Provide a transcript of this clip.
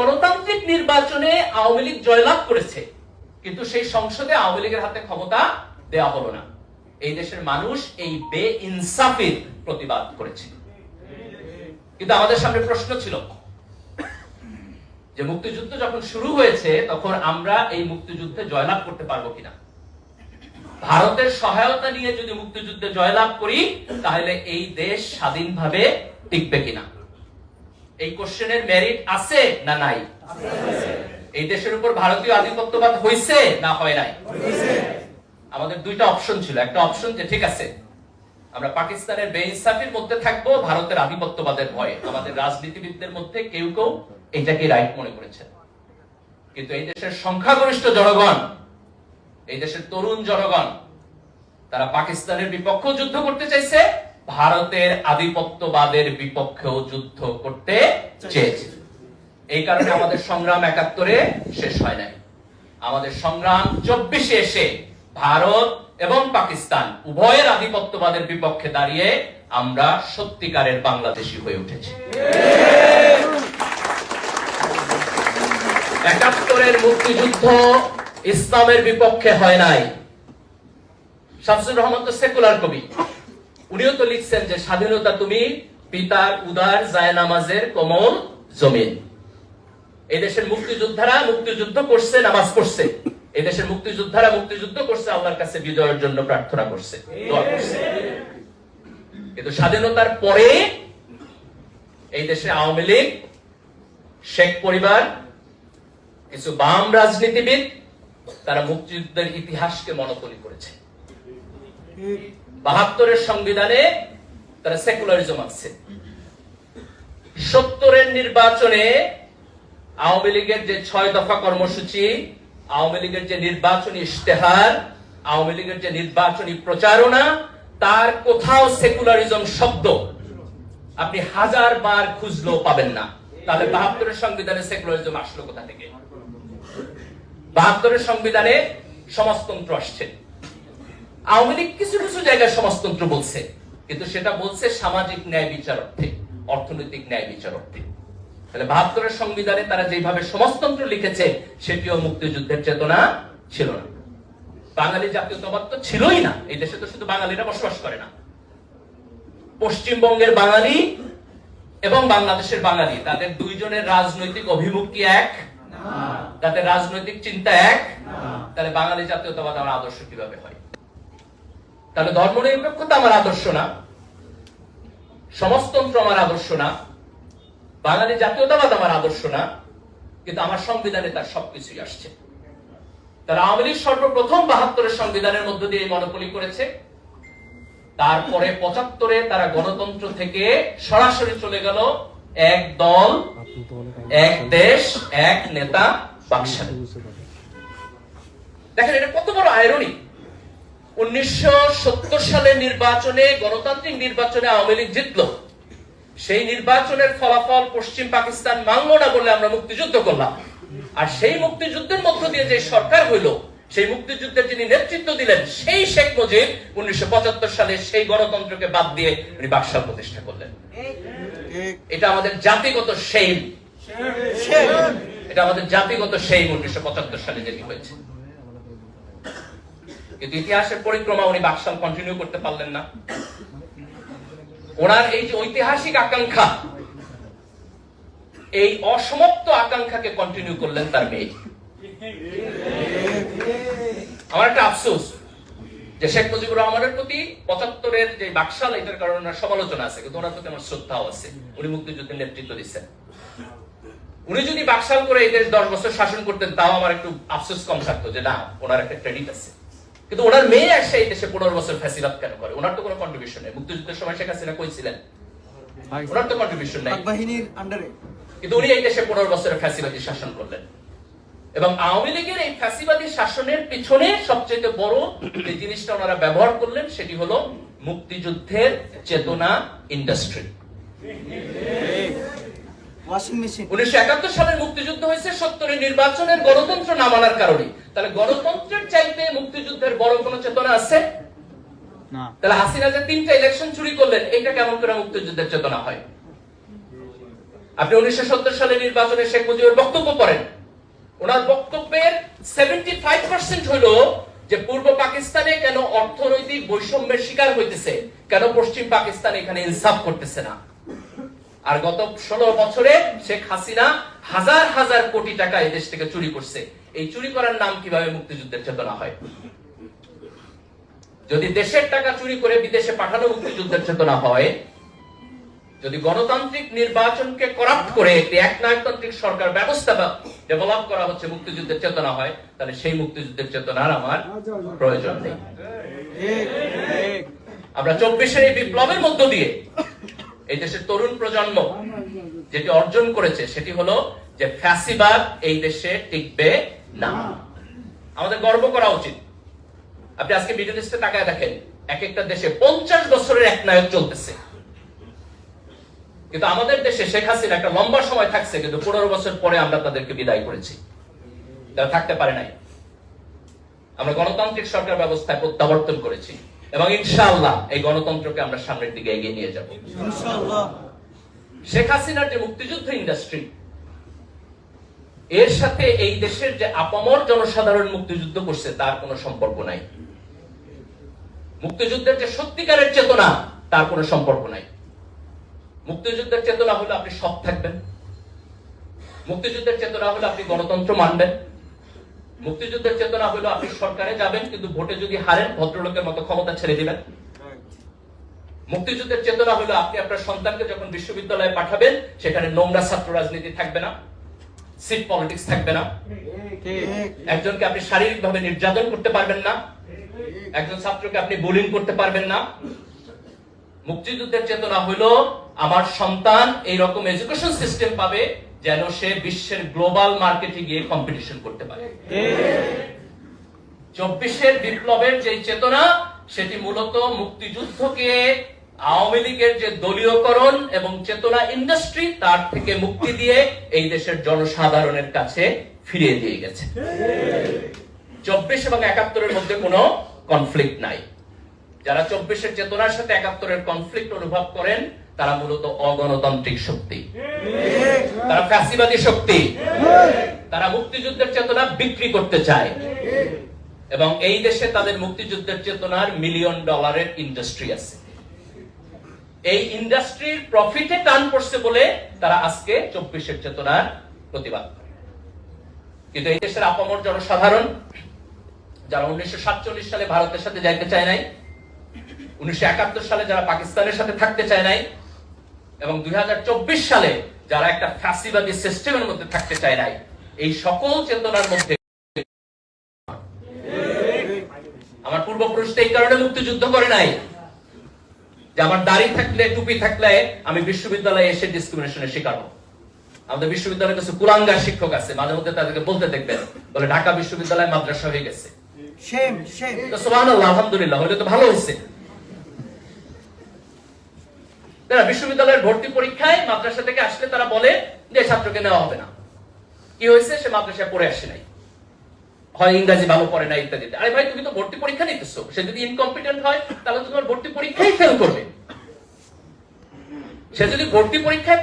গণতান্ত্রিক নির্বাচনে আওয়ামী লীগ জয়লাভ করেছে, কিন্তু সেই সংসদে আওয়ামী লীগের হাতে ক্ষমতা দেওয়া হলো না। এই দেশের মানুষ এই বে ইনসাফের প্রতিবাদ করেছে কিন্তু আমাদের সামনে প্রশ্ন ছিল, যে মুক্তিযুদ্ধ যখন শুরু হয়েছে, তখন আমরা এই মুক্তিযুদ্ধে জয়লাভ করতে পারব কিনা? ভারতের সহায়তা নিয়ে যদি মুক্তিযুদ্ধে জয়লাভ করি, তাহলে এই দেশ স্বাধীনভাবে টিকবে কিনা? এই কোশ্চেনের মেরিট আছে না নাই? এই দেশের উপর ভারতীয় আধিপত্যবাদ হয়েছে না হয় নাই? আমাদের দুইটা অপশন ছিল। একটা অপশন যে ঠিক আছে, আমরা পাকিস্তানের বেইনসাফির মধ্যে থাকব, ভারতের আধিপত্যবাদের ভয়ে। আমাদের রাজনীতিবিদদের মধ্যে কেউ কেউ এটাকে রাইট মনে করেছে কিন্তু এই দেশের সংখ্যাগরিষ্ঠ জনগণ, এই দেশের তরুণ জনগণ, তারা পাকিস্তানের বিপক্ষ যুদ্ধ করতে চাইছে ভারতের আধিপত্যবাদের বিপক্ষেও যুদ্ধ করতে চেয়েছে। এই কারণে আমাদের সংগ্রাম একাত্তরে শেষ হয় নাই। আমাদের সংগ্রাম চব্বিশে এসে ভারত এবং পাকিস্তান উভয়ের আধিপত্যবাদের বিপক্ষে দাঁড়িয়ে আমরা সত্যিকারের বাংলাদেশি হয়ে উঠেছি। একাত্তরের মুক্তিযুদ্ধ ইসলামের বিপক্ষে হয় নাই। শামসুর রহমান তো সেকুলার কবি। উনিও তো লিখছেন যে স্বাধীনতা তুমি, পিতার উদার জায়নামাজের কোমল জমিন। এই দেশের মুক্তিযোদ্ধারা মুক্তিযুদ্ধ করছে, নামাজ পড়ছে। এই দেশের মুক্তিযোদ্ধারা মুক্তিযুদ্ধ করছে, আল্লাহর কাছে বিজয়ের জন্য প্রার্থনা করছে। কিন্তু স্বাধীনতার পরে এই দেশে আওয়ামী লীগ, শেখ পরিবার, কিছু বাম রাজনীতিবিদ, তারা মুক্তিযুদ্ধের ইতিহাসকে মনোপলি করেছে। বাহাত্তরের সংবিধানে তারা সেকুলারিজম আছে। সত্তরের নির্বাচনে আওয়ামী লীগের যে ছয় দফা কর্মসূচি, আওয়ামী লীগের যে নির্বাচনী ইশতেহার, আওয়ামী লীগের যে নির্বাচনী প্রচারণা, তার কোথাও সেকুলারিজম শব্দ আপনি হাজার বার খুঁজলেও পাবেন না। তাহলে বাহাত্তরের সংবিধানে সেকুলারিজম আসলো কোথা থেকে? বাহাত্তরের সংবিধানে সমাজতন্ত্র আসছে। আওয়ামী লীগ কিছু কিছু জায়গায় সমাজতন্ত্র বলছে কিন্তু সেটা বলছে সামাজিক ন্যায় বিচার অর্থে অর্থনৈতিক ন্যায় বিচার অর্থে। তাহলে বাহাত্তরের সংবিধানে তারা যেভাবে সমাজতন্ত্র লিখেছে সেটিও মুক্তিযুদ্ধের চেতনা ছিল না। বাঙালি জাতীয়তাবাদ তো ছিলই না এই দেশে তো শুধু বাঙালিরা বসবাস করে না। পশ্চিমবঙ্গের বাঙালি এবং বাংলাদেশের বাঙালি তাদের দুইজনের রাজনৈতিক অভিমুখ কি এক? তাদের রাজনৈতিক চিন্তা এক? তাহলে বাঙালি জাতীয়তাবাদ আমার আদর্শ কীভাবে হয়? তাহলে ধর্মনিরপেক্ষতা আমার আদর্শ না। সমাজতন্ত্র আমার আদর্শ না। বাঙালি জাতীয়তাবাদ আমার আদর্শ না। কিন্তু আমার সংবিধানে তার সবকিছুই আসছে। তারা আওয়ামী লীগ সর্বপ্রথম বাহাত্তরের সংবিধানের মধ্য দিয়ে মনোপলি করেছে। তারপরে পঁচাত্তরে তারা গণতন্ত্র থেকে সরাসরি চলে গেল এক দল, এক দেশ, এক নেতা দেখেন, এটা কত বড় আয়রনি উনিশশো সালের নির্বাচনে গণতান্ত্রিক নির্বাচনে আওয়ামী লীগ জিতলো। সেই নির্বাচনের ফলাফল পশ্চিম পাকিস্তান মানল না বলে আমরা মুক্তিযুদ্ধ করলাম। আর সেই মুক্তিযুদ্ধের মধ্য দিয়ে যে সরকার হইল সেই মুক্তিযুদ্ধের যিনি নেতৃত্ব দিলেন সেই শেখ মুজিব উনিশশো পঁচাত্তর সালে সেই গণতন্ত্রকে বাদ দিয়ে উনি বাকশাল প্রতিষ্ঠা করলেন। এটা আমাদের জাতিগত সেইম এটা আমাদের জাতিগত সেইম উনিশশো সালে যেটি হয়েছে। কিন্তু ইতিহাসের পরিক্রমা উনি বাকশাল কন্টিনিউ করতে পারলেন না। ওনার এই যে ঐতিহাসিক আকাঙ্ক্ষা, এই অসমাপ্ত আকাঙ্ক্ষাকে কন্টিনিউ করলেন তার মেয়ে। আমার একটা আফসোস যে শেখ মুজিবুর রহমানের প্রতি পঁচাত্তরের যে বাকশাল, এটার কারণে ওনার সমালোচনা আছে, কিন্তু ওনার প্রতি আমার শ্রদ্ধাও আছে। উনি মুক্তিযুদ্ধের নেতৃত্ব দিচ্ছেন। উনি যদি বাকশাল করে এই দেশ দশ বছর শাসন করতেন, তাও আমার একটু আফসোস কম থাকতো যে না, ওনার একটা ক্রেডিট আছে। কিন্তু ওনার মেয়ে আসে এই দেশে পনেরো বছর ফ্যাসিলাত কেন করে? ওনার তো কোনো কন্ট্রিবিউশন নেই। মুক্তিযুদ্ধের সময় শেখ হাসিনা কইছিলেন ওনার তো কন্ট্রিবিউশন নাই। বাহিনীর আন্ডারে কিন্তু উনি এই দেশে পনেরো বছরের ফ্যাসিবাদী শাসন করলেন। এবং আওয়ামী লীগের এই ফ্যাসিবাদী শাসনের পিছনে সবচেয়ে বড় যে জিনিসটা ওনারা ব্যবহার করলেন সেটি হলো মুক্তিযুদ্ধের চেতনা ইন্ডাস্ট্রি উনিশশো একাত্তর সালের মুক্তিযুদ্ধ হয়েছে সত্তরের নির্বাচনের গণতন্ত্র না মানার কারণে। তাহলে গণতন্ত্রের চাইতে মুক্তিযুদ্ধের বড় কোনো চেতনা আছে? তাহলে হাসিনা যে তিনটা ইলেকশন চুরি করলেন এটা কেমন করে মুক্তিযুদ্ধের চেতনা হয়? আপনি উনিশশো সত্তর সালে নির্বাচনে শেখ মুজিবের বক্তব্য পড়েন। ওনার বক্তব্যের সেভেন্টি ফাইভ পার্সেন্ট হইল যে পূর্ব পাকিস্তানে কেন অর্থনৈতিক বৈষম্যের শিকার হইতেছে কেন পশ্চিম পাকিস্তান এখানে ইনসাফ করতেছে না? আর গত ষোলো বছরে শেখ হাসিনা হাজার হাজার কোটি টাকা এই দেশ থেকে চুরি করছে। এই চুরি করার নাম কীভাবে মুক্তিযুদ্ধের চেতনা হয়? যদি দেশের টাকা চুরি করে বিদেশে পাঠানো মুক্তিযুদ্ধের চেতনা হয়, যদি গণতান্ত্রিক নির্বাচনকে করাপ্ট করে একটি একনায়কতান্ত্রিক সরকার ব্যবস্থা ডেভেলপ করা হচ্ছে মুক্তিযুদ্ধের চেতনা হয়, তাহলে সেই মুক্তিযুদ্ধের চেতনার আমার প্রয়োজন নেই। আমরা চব্বিশের এই বিপ্লবের মধ্য দিয়ে এই দেশের তরুণ প্রজন্ম যেটি অর্জন করেছে, সেটি হলো যে ফ্যাসিবাদ এই দেশে টিকবে না। আমাদের গর্ব করা উচিত। আপনি আজকে মিডল ইস্টে তাকায় দেখেন এক একটা দেশে পঞ্চাশ বছরের এক নায়ক চলতেছে। কিন্তু আমাদের দেশে শেখ হাসিনা একটা লম্বা সময় থাকছে কিন্তু পনেরো বছর পরে আমরা তাদেরকে বিদায় করেছি। তারা থাকতে পারে নাই। আমরা গণতান্ত্রিক সরকার ব্যবস্থায় প্রত্যাবর্তন করেছি এবং ইনশাআল্লাহ এই গণতন্ত্রকে আমরা সামনের দিকে এগিয়ে নিয়ে যাব। ইনশাআল্লাহ। শেখ হাসিনার যে মুক্তিযুদ্ধ ইন্ডাস্ট্রি এর সাথে এই দেশের যে আপামর জনসাধারণ মুক্তিযুদ্ধ করছে, তার কোনো সম্পর্ক নাই। মুক্তিযুদ্ধের যে সত্যিকারের চেতনা, তার কোনো সম্পর্ক নাই। মুক্তিযুদ্ধের চেতনা হলো আপনি সৎ থাকবেন। মুক্তিযুদ্ধের চেতনা হলো আপনি গণতন্ত্র মানবেন। মুক্তিযুদ্ধের চেতনা হলো আপনি সরকারে যাবেন, কিন্তু ভোটে যদি হারেন, ভদ্রলোকের মতো ক্ষমতা ছেড়ে দিবেন। মুক্তিযুদ্ধের চেতনা হলো আপনি আপনার সন্তানকে যখন বিশ্ববিদ্যালয়ে পাঠাবেন, সেখানে নোংরা ছাত্র রাজনীতি থাকবে না। সিট পলিটিক্স থাকবে না। একজনকে আপনি শারীরিকভাবে নির্যাতন করতে পারবেন না। একজন ছাত্রকে আপনি বুলিং করতে পারবেন না। মুক্তিযুদ্ধের চেতনা হলো, আমার সন্তান এই রকম এডুকেশন সিস্টেম পাবে যেন সে বিশ্বের গ্লোবাল মার্কেটে গিয়ে কম্পিটিশন করতে পারে। চব্বিশের বিপ্লবের যে চেতনা, সেটি মূলত মুক্তিযুদ্ধকে আওয়ামী লীগের যে দলীয়করণ এবং চেতনা ইন্ডাস্ট্রি তার থেকে মুক্তি দিয়ে এই দেশের জনসাধারণের কাছে ফিরিয়ে দিয়ে গেছে। চব্বিশ এবং একাত্তরের মধ্যে কোনো কনফ্লিক্ট নাই। যারা চব্বিশের চেতনার সাথে একাত্তরের কনফ্লিক্ট অনুভব করেন, তারা মূলত অগণতান্ত্রিক শক্তি। তারা ফ্যাসিবাদী শক্তি। তারা মুক্তিযুদ্ধের চেতনা বিক্রি করতে চায়। এবং এই দেশে তাদের মুক্তিযুদ্ধের চেতনার মিলিয়ন ডলারের ইন্ডাস্ট্রি আছে। এই ইন্ডাস্ট্রির প্রফিটে টান পড়ছে বলে তারা আজকে চব্বিশের চেতনার প্রতিবাদ করে। কিন্তু এই দেশের আপামর জনসাধারণ, যারা উনিশশো সাতচল্লিশ সালে ভারতের সাথে যাইতে চায় নাই, উনিশশো একাত্তর সালে যারা পাকিস্তানের সাথে থাকতে চায় নাই, এবং দুই হাজার চব্বিশ সালে যারা একটা ফ্যাসিবাদী সিস্টেমের মধ্যে থাকতে চায় নাই, এই সকল চেতনার মধ্যে আমার পূর্বপুরুষটা এই কারণে মুক্তিযুদ্ধ করে নাই যে আমার দাড়ি থাকলে টুপি থাকলে আমি বিশ্ববিদ্যালয়ে এসে ডিসক্রিমিনেশনের শিকার হব। আমাদের বিশ্ববিদ্যালয়ে কিছু কুলাঙ্গার শিক্ষক আছে মাঝে মধ্যে তাদেরকে বলতে দেখবেন বলে ঢাকা বিশ্ববিদ্যালয় মাদ্রাসা হয়ে গেছে। আলহামদুলিল্লাহ হলে তো ভালো হয়েছে তারা বিশ্ববিদ্যালয়ের ভর্তি পরীক্ষায় মাদ্রাসা থেকে আসলে তারা বলে যে ছাত্রকে নেওয়া হবে না। কি হয়েছে সে মাদ্রাসায় পড়ে আসে নাই। হয় ইংরাজি ভালো পড়ে না ইত্যাদি আরে ভাই, তুমি তো ভর্তি পরীক্ষা নিতেছো। সে যদি ইনকম্পিটেন্ট হয়, তাহলে তোমার ভর্তি পরীক্ষাই ফেল করবে। সে যদি ভর্তি পরীক্ষায়